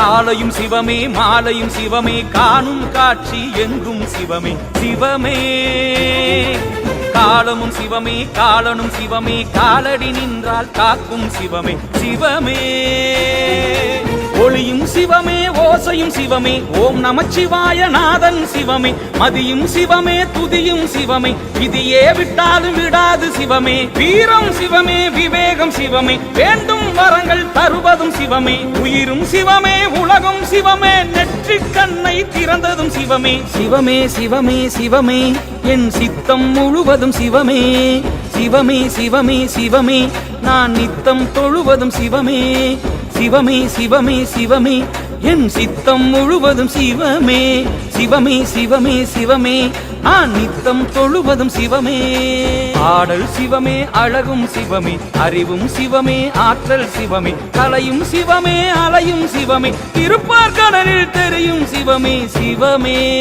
காலையும் சிவமே மாலையும் சிவமே காணும் காட்சி எங்கும் சிவமே சிவமே. காலமும் சிவமே காலனும் சிவமே காலடி நின்றால் காக்கும் சிவமே சிவமே. ஒளியும் சிவமே ஓசையும் சிவமே. ஓம் நமச்சிவாய நாதன் சிவமே. மதியும் சிவமே துதியும் சிவமே. விதியே விட்டாலும் விடாது சிவமே. வீரம் சிவமே விவேகம் சிவமே. வேண்டும் வரங்கள் தருவதும் சிவமே. உயிரும் சிவமே உலகம் சிவமே. நெற்றி கண்ணை திறந்ததும் சிவமே. சிவமே சிவமே சிவமே. என் சித்தம் முழுவதும் சிவமே. சிவமே சிவமே சிவமே. நான் நித்தம் தொழுவதும் சிவமே. சிவமே சிவமே சிவமே. என் சித்தம் முழுவதும் சிவமே. சிவமே சிவமே சிவமே. நான் நித்தம் தொழுவதும் சிவமே. ஆடல் சிவமே அழகும் சிவமே. அறிவும் சிவமே ஆற்றல் சிவமே. கலையும் சிவமே அலையும் சிவமே. திருப்பார்கடலில் தெரியும் சிவமே சிவமே.